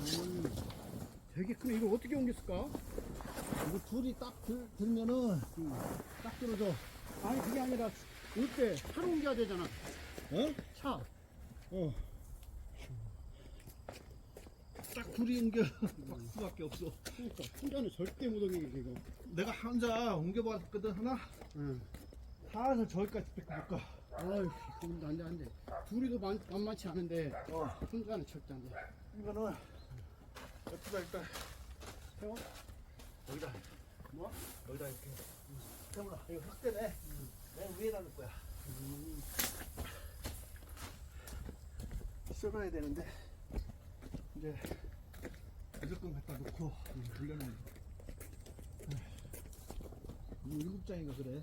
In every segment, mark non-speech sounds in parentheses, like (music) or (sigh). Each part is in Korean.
음, 되게 크네. 이걸 어떻게 옮겼을까? 이거 둘이 딱 들, 들면은 딱 들어줘. 아니, 그게 아니라, 이때 차로 옮겨야 되잖아. 어? 차. 어. 딱 둘이 옮겨 갈 수밖에 없어. 그러니까, 혼자는 절대 못 옮기게, 이거. 내가 혼자 옮겨봤거든 하나. 응. 다 해서 저기까지 못 가. 아유, 이건 안 돼, 안 돼. 둘이도 만, 만만치 않은데, 어. 혼자는 절대 안 돼. 이거는 옆에다 일단 세워? 여기다 뭐? 여기다 이렇게 태물아 이거 흑대네. 내가 위에다 놓을 거야. 음, 썰어야 되는데 이제 무조건 갖다 놓고 돌려놓는 거. 이 일곱 장인가 그래.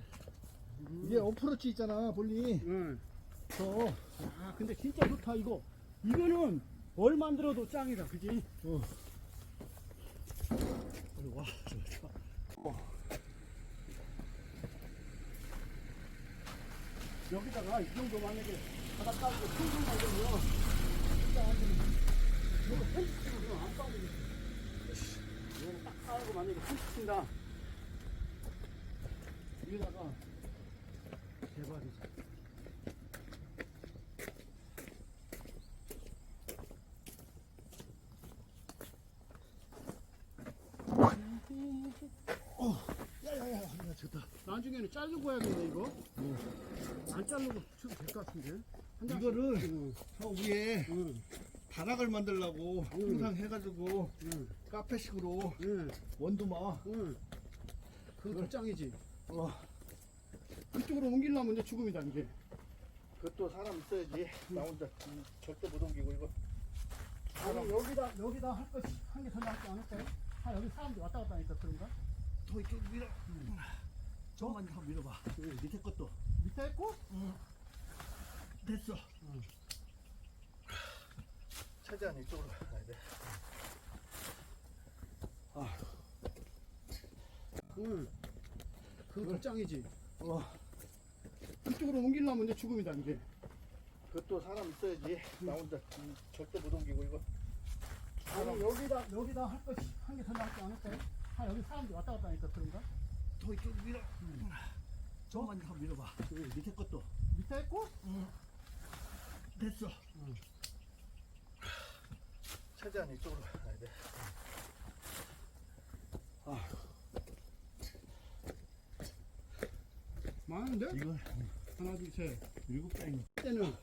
이게 어프로치 있잖아 볼리. 응. 저 아, 근데 진짜 좋다, 이거. 이거는 뭘 만들어도 짱이다, 그지? 어. 이리 와. 저, (laughs) 저. 여기다가 이 정도 만약에 바닥 깔고 풍선 진짜 완전히 이거 그냥 안 빠지겠어 이거는 딱 깔고 만약에 펜치 친다 위에다가 대박이지 야야야, 야 좋다. 나중에는 자르고 해야겠네 이거. 안 자르고 쳐도 될 것 같은데. 한 장씩. 이거를 응, 저 위에 응, 다락을 만들려고 항상 해가지고 응, 카페식으로 응, 원두막 응. 그거 더 짱이지. 어, 이쪽으로 옮기려면 이제 죽음이다 이제 그것도 사람 있어야지. 나 혼자 음, 절대 못 옮기고 이거. 아니 여기다 여기다 할 것이 한개더 낫지 않을까요? 아 여기 사람들이 왔다 갔다 하니까 그런가? 더 이쪽 밀어 저만 더 밀어봐 여기 밑에 것도 밑에 했고? 됐어 응. 최대한 이쪽으로 가야 돼 아, 응. 그거 더 짱이지. 어, 이쪽으로 옮기려면 이제 죽음이다 이제. 그것도 사람 있어야지 나 혼자 음, 절대 못 옮기고 이거 아니 여기다 여기다 할 것이 한 개더 낫지 않을까요? 아 여기 사람들이 왔다 갔다 하니까 그런가? 더 이쪽 밀어. 저만 더 밀어봐. 여기 밑에 것도. 밑에 했고? 됐어. 응. 최대한 이쪽으로 가야 돼. 아, 많은데? 이거 하나 둘 셋. 일곱 장이 때는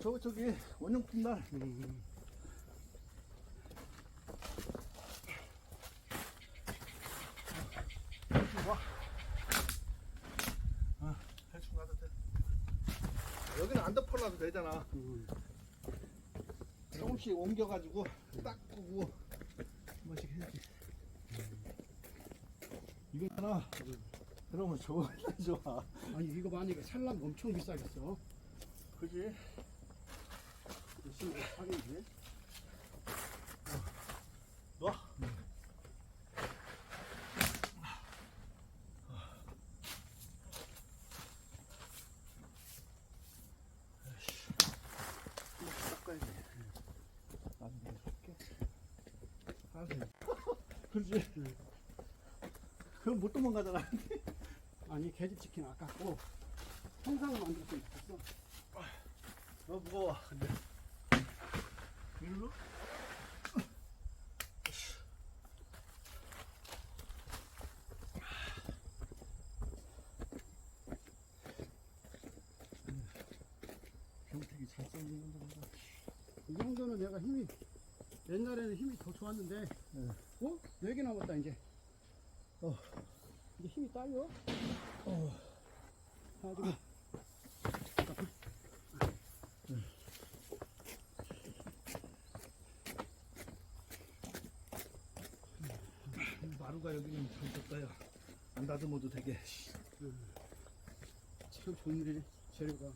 저 저기 원용품 날 음, 대충 와. 아, 대충 가도 돼. 덮어놔도 되잖아. 음. 조금씩 옮겨가지고 닦고 한 번씩 해야지. 이거 하나. 그러면 좋아, (laughs) 좋아. 아니 이거 만약에 살라면 엄청 비싸겠어. 그지? 열심히 하겠지. 놔. 닦아야지. 나도 할게. 그렇지. 그럼 못 도망가잖아. 아니 개집치킨 아깝고 통상을 만들었으면 좋겠어. 너 무거워. 근데. 일로? 병택이 잘 썰리는 건가? 이 정도는 내가 힘이 옛날에는 힘이 더 좋았는데 네. 어? 4개 남았다 이제 어. 이제 힘이 딸려 어. 가지고 마루가 여기는 던졌다야. 안 다듬어도 되게. 참 좋네 재료가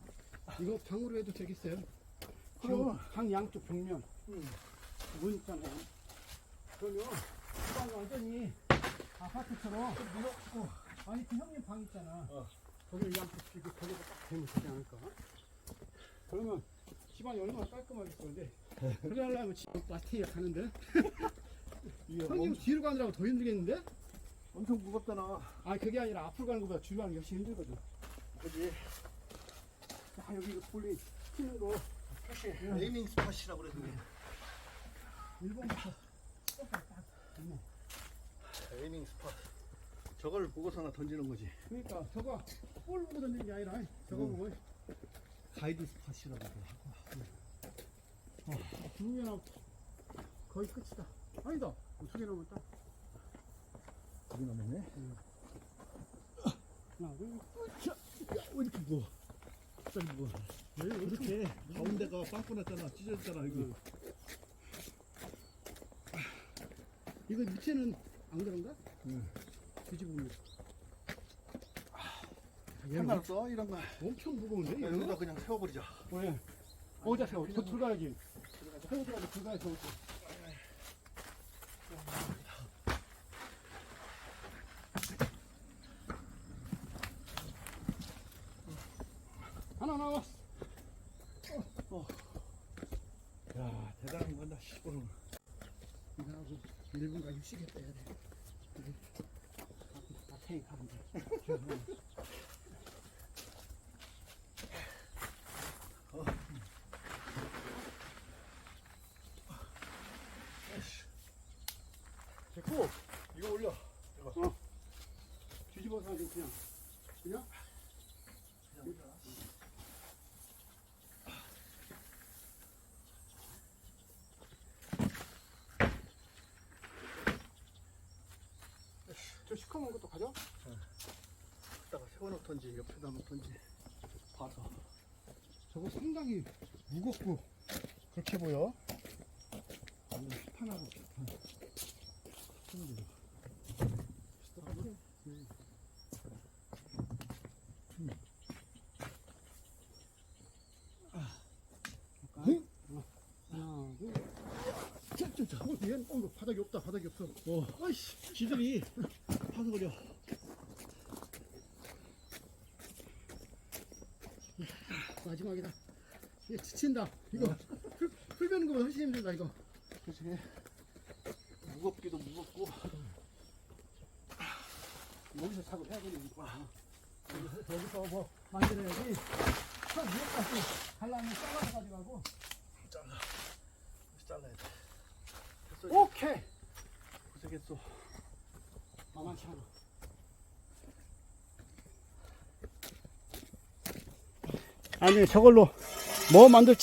이거 방으로 해도 되겠어요? 방, 방 양쪽 벽면 응. 문 있잖아요 그러면 방 완전히 아파트처럼 밀어. 아니 그 형님 방 있잖아 어. 거기를 양쪽 이렇게 거기다 딱 대면 되지 않을까? 그러면 집안이 얼마나 깔끔하겠어 근데 (laughs) 그래 하려면 지금 마스팅에 가는데 (laughs) 이게 형님 엄, 뒤로 가느라고 더 힘들겠는데? 엄청 무겁잖아. 아 그게 아니라 앞으로 가는 것보다 뒤로 가는 게 훨씬 힘들거든 그지? 아 여기 이거 볼링 치는 거 에이밍 스팟이라고 그러더니. 일본부터 에이밍 스팟. 저걸 보고서나 던지는 거지. 그러니까 저거 볼 보고 던지는 게 아니라 저거 음. 보고 가이드 스팟이라고 하고. 두 개나 거의 끝이다 아니다 두개 남았다 두개 남았네. 하나 둘 야, 왜 이렇게 무거워? 갑자기 무거워. 왜 이렇게 가운데가 빵꾸 났잖아. 찢어졌잖아, 여기. 응. 이거 밑에는 안 그런가? 응. 뒤집으면 상관없어, 이런 거. 엄청 무거운데? 이거? 여기다 그냥 세워버리자. 왜? 어디다 세워? 저 들어가야지. 세워 들어가서 들어가야 세워. 하나 나왔어. 야, 대단한 건다. 이거하고 1분간 휴식에 빼야 돼. 마탱이 가면 돼. 됐고, 이거 올려. 뒤집어서 하지 그냥. 그냥? 저 시커먼 것도 가져? 갖다가 세워놓던지, 옆에다 놓던지. 봐서. 저거 상당히 무겁고 그렇게 보여? 응? 하나, 둘. 저, 저, 저, 어, 얘는, 어, 바닥이 없다, 바닥이 없어. 어, 아이씨, 지들이 파서버려. 마지막이다. 이게 지친다. 이거 풀, 풀 베는 것보다 훨씬 힘들다 이거. 그치. 무겁기도 무겁고. 여기서 작업 해야 되니까. 여기서, 뭐 만들어야지. 한 위에까지 하려면 잘라서 가져가고. 잘라. 잘라야 돼. 됐어, 오케이. 고생했어. 만만치 않아. 아니 저걸로 뭐 만들지